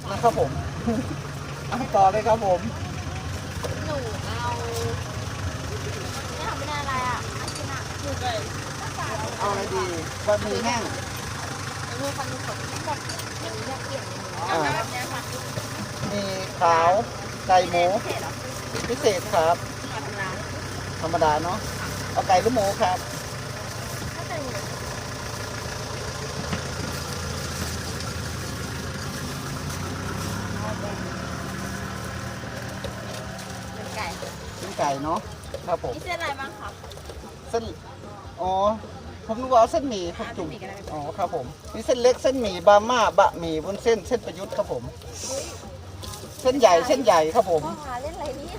บนะครับผมเอาต่อเลยครับผมหนูเอาเนี่ยทำไม่ได้อะไรอะอาชินะหนูเลยเอาอะไรดีบะหมี่แห้งมือคันมือขดทั้งหมดอย่างนี้เนี่ยเปลี่ยนอย่างนี้อ่าแบบเนี้ยค่ะมีขาวไก่หมูเสร็จแล้วพิเศษครับมาทำร้านธรรมดาเนาะเอาไก่หรือหมูครับ ถ้าเป็นหมูเป็นไก่ เป็น ไก่เนาะครับผมมีเส้นอะไรบ้างคะเส้นอ๋อผมนึกว่าเอาเส้นหมี่ครับจุ่มเส้นหมี่ก็ได้อ๋อครับผมมีเส้นเล็กเส้นหมี่บาม่าบะหมี่วุ้นเส้นเส้นประยุทธ์ครับผม เส้นใหญ่เส้นใหญ่ครับผมพ่อหาเล่นอะไรเนี่ย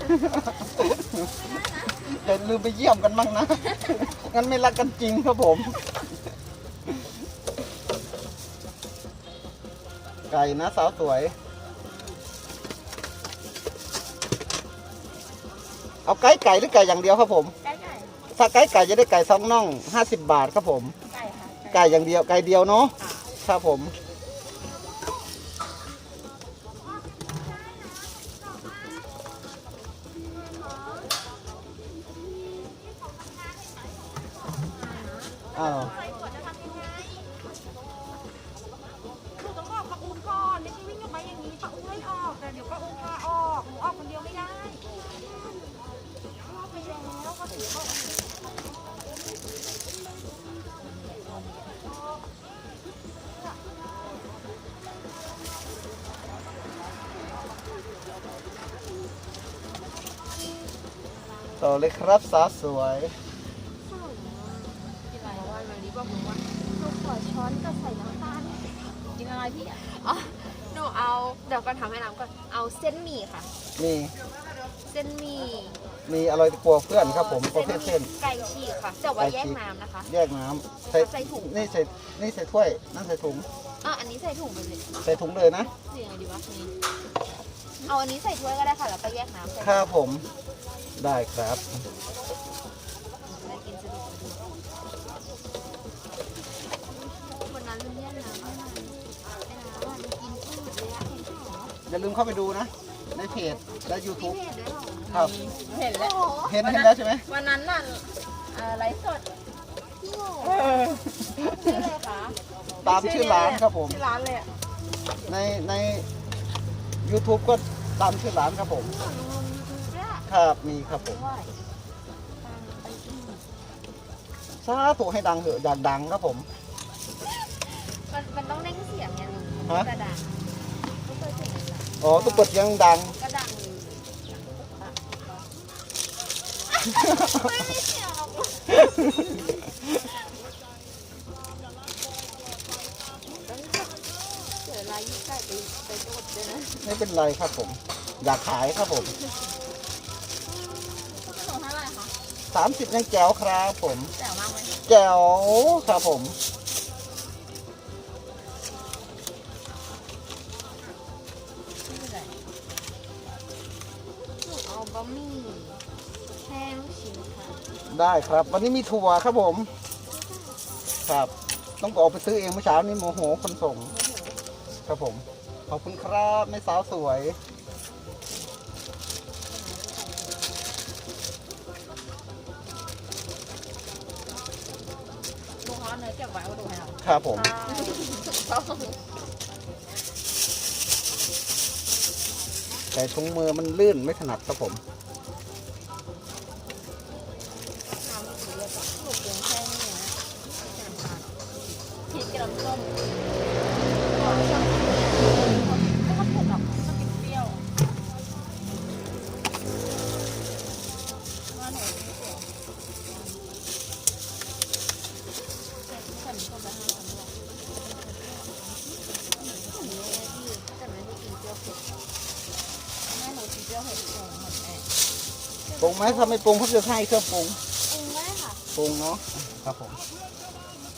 อย่าลืมไปเยี่ยมกันบ้างนะงั้นไม่รักกันจริงครับผม ไก่นะสาวสวย เอาไก่ไก่หรือไก่อย่างเดียวครับผม ไก่ไก่ถ้าไก่ไก่จะได้ไก่สองน่องห้าสิบบาทครับผม ไก่ค่ะไก่อย่างเดียวไก่เดียวเนาะครับผม อ้าว ต่อเลยครับสาวสวย กินอะไรว่าวันนี้บอกหนูว่าหนูขอช้อนกับใส่น้ำตาลกินอะไรพี่อะอ๋อหนูเอาเดี๋ยวก่อนทำให้น้ำก่อนเอาเส้นหมี่ค่ะ มีเส้นหมี่มีอร่อยกว่าเพื่อนครับผมประเภทเส้น ไก่ฉีกค่ะแต่ว่าแยกน้ำนะคะ แยกน้ำใส่ใส่ถุง นี่ใส่นี่ใส่ถ้วย นั่นใส่ถุงอะอันนี้ใส่ถุงไปเลยใส่ถุงเลยนะหรือยังไงดีวะนี่เอาอันนี้ใส่ถ้วยก็ได้ค่ะแล้วก็แยกน้ำใส่ครับผม ได้ครับได้กินสะดวกวันนั้นมันแยกน้ำไม่นานไอ้น้ำอะมันกินพืชเลยอะเห็นเหรออย่าลืมเข้าไปดูนะ ในเพจและมี YouTube เพจด้วยเหรอครับ เห็นแล้วโอ้โหเห็นเห็นแล้วใช่ไหมวันนั้นน่ะเอ่อไลฟ์สดพี่โง่เออชื่ออะไรคะตามชื่อร้านครับผม ชื่อร้านเลยอะในใน YouTube ก็ตามชื่อร้านครับผม หนูล ครับมีครับผมด้วยฟังไปอีกสาธุให้ดังเถอะอยากดังครับผม มันมันต้องเร่งเสียงไงหนูฮะ กระดังไม่เคยเสียงเลยอ๋อตุ๊กเปิดยังดัง กระดังเลยไม่มีเสียงหรอกต้องเสียลายยิ่งใกล้ไปไปโดดเลยนะไม่เป็นไรครับผม อยากขายครับผม คะ30ยังแจ๋วครับผม แจ๋วมากไหมแจ๋วครับผมไม่เป็นไรหนูเอาบะหมี่แห้งลูกชิ้นค่ะได้ครับ วันนี้มีถั่วครับผม ครับ ต้องออกไปซื้อเองเมื่อเช้านี้โมโหคนส่ง ครับผม ขอบคุณครับแม่สาวสวย เอาเนื้อเก็บไว้เอาดูให้เราครับผม ถูกต้องแต่ถุงมือมันลื่นไม่ถนัดครับผม น้ำสีเลือดหนูเพียงแค่นี้นะพริกกับน้ำส้ม ปรุงไหมถ้าไม่ปรุงผมจะให้เครื่องปรุงปรุงได้ค่ะปรุงเนาะครับผม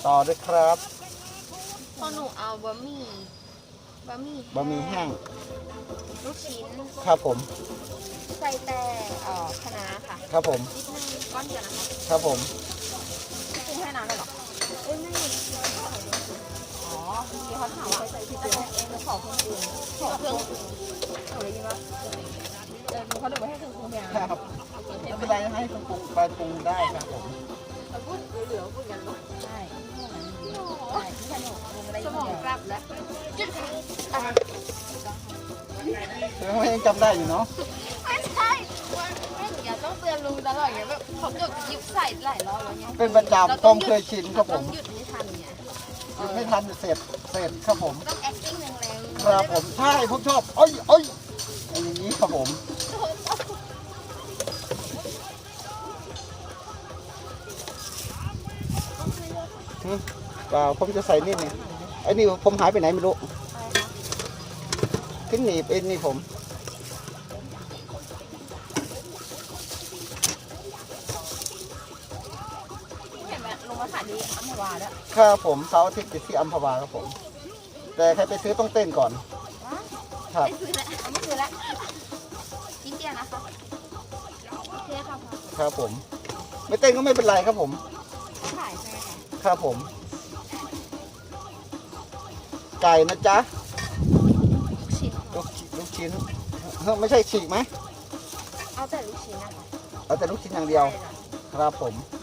ต่อด้วยครับพอหนูเอาบะหมี่บะหมี่บะหมี่แห้งลูกชิ้นครับผมใส่แต่เอ่อคะน้าค่ะครับผมนิดนึงก้อนเดียวนะคะครับผมปรุงให้น้ำได้หรอ ป็นไรให้คุณปรุงไปปรุงได้ครับผมพูดเหลือๆพูดกันว่าใช่ใช่ที่ขนมปรุงอะไรสมองกลับแล้วจุดค่ะคือว่ายังจำได้อยู่เนาะไม่ใช่ไม่หนูอยากต้องเตือนลุงตลอดไงแบบเขาเกือบหยิบใส่หลายรอบแล้วไงเป็นประจำต้องเคยชินครับผมหยุดไม่ทันไงหยุดไม่ทันเสร็จเสร็จครับผมต้อง acting แรงๆครับผมใช่ผมชอบเอ้ยเอ้ยอยางนี้ครับผมหึ เปล่าผมจะใส่นี่นี่ไอ้นี่ผมหายไปไหนไม่รู้ขึ้นหนีบเอ็นนี่ผมเห็นไหมลงมาขายดีอัมพวาแล้วครับผมเสาร์อาทิตย์ติดที่อัมพวาครับผม แต่ใครไปซื้อต้องเต้นก่อนครับไม่ซื้อแล้วไม่ซื้อแล้วชิ้นเดียวนะคะโอเคค่ะพอครับผม ไม่เต้นก็ไม่เป็นไรครับผมขายใช่ไหมคะครับผม ไก่นะจ๊ะลูกชิ้นลูกชิ้นลูกชิ้นเฮ้ยไม่ใช่ฉีกไหมเอาแต่ลูกชิ้นนะคะเอาแต่ลูกชิ้นอย่างเดียวใช่ค่ะครับผมเ